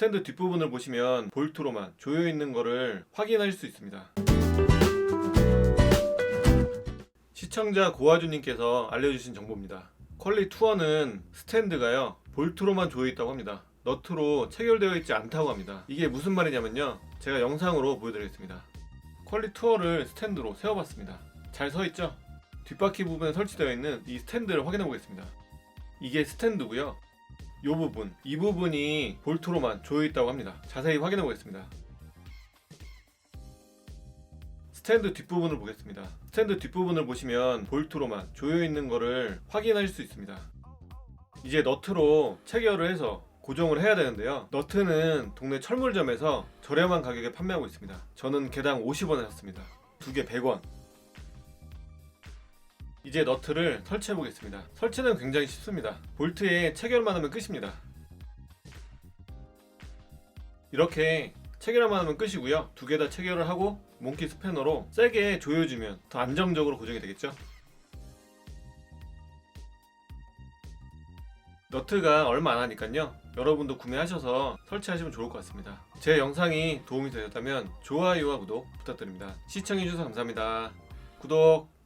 스탠드 뒷부분을 보시면 볼트로만 조여 있는 거를 확인하실 수 있습니다. 시청자 고아주님께서 알려주신 정보입니다. 퀄리 투어는 스탠드가요 볼트로만 조여 있다고 합니다. 너트로 체결되어 있지 않다고 합니다. 이게 무슨 말이냐면요. 제가 영상으로 보여드리겠습니다. 퀄리 투어를 스탠드로 세워봤습니다. 잘 서 있죠? 뒷바퀴 부분에 설치되어 있는 이 스탠드를 확인해 보겠습니다. 이게 스탠드고요. 이 부분, 이 부분이 볼트로만 조여 있다고 합니다. 자세히 확인해 보겠습니다. 스탠드 뒷부분을 보겠습니다. 스탠드 뒷부분을 보시면 볼트로만 조여 있는 거를 확인하실 수 있습니다. 이제 너트로 체결을 해서 고정을 해야 되는데요. 너트는 동네 철물점에서 저렴한 가격에 판매하고 있습니다. 저는 개당 50원에 샀습니다. 두 개 100원. 이제 너트를 설치해 보겠습니다. 설치는 굉장히 쉽습니다. 볼트에 체결만 하면 끝입니다. 이렇게 체결만 하면 끝이고요. 두 개 다 체결을 하고 몽키 스패너로 세게 조여주면 더 안정적으로 고정이 되겠죠. 너트가 얼마 안 하니까요. 여러분도 구매하셔서 설치하시면 좋을 것 같습니다. 제 영상이 도움이 되셨다면 좋아요와 구독 부탁드립니다. 시청해주셔서 감사합니다. 구독!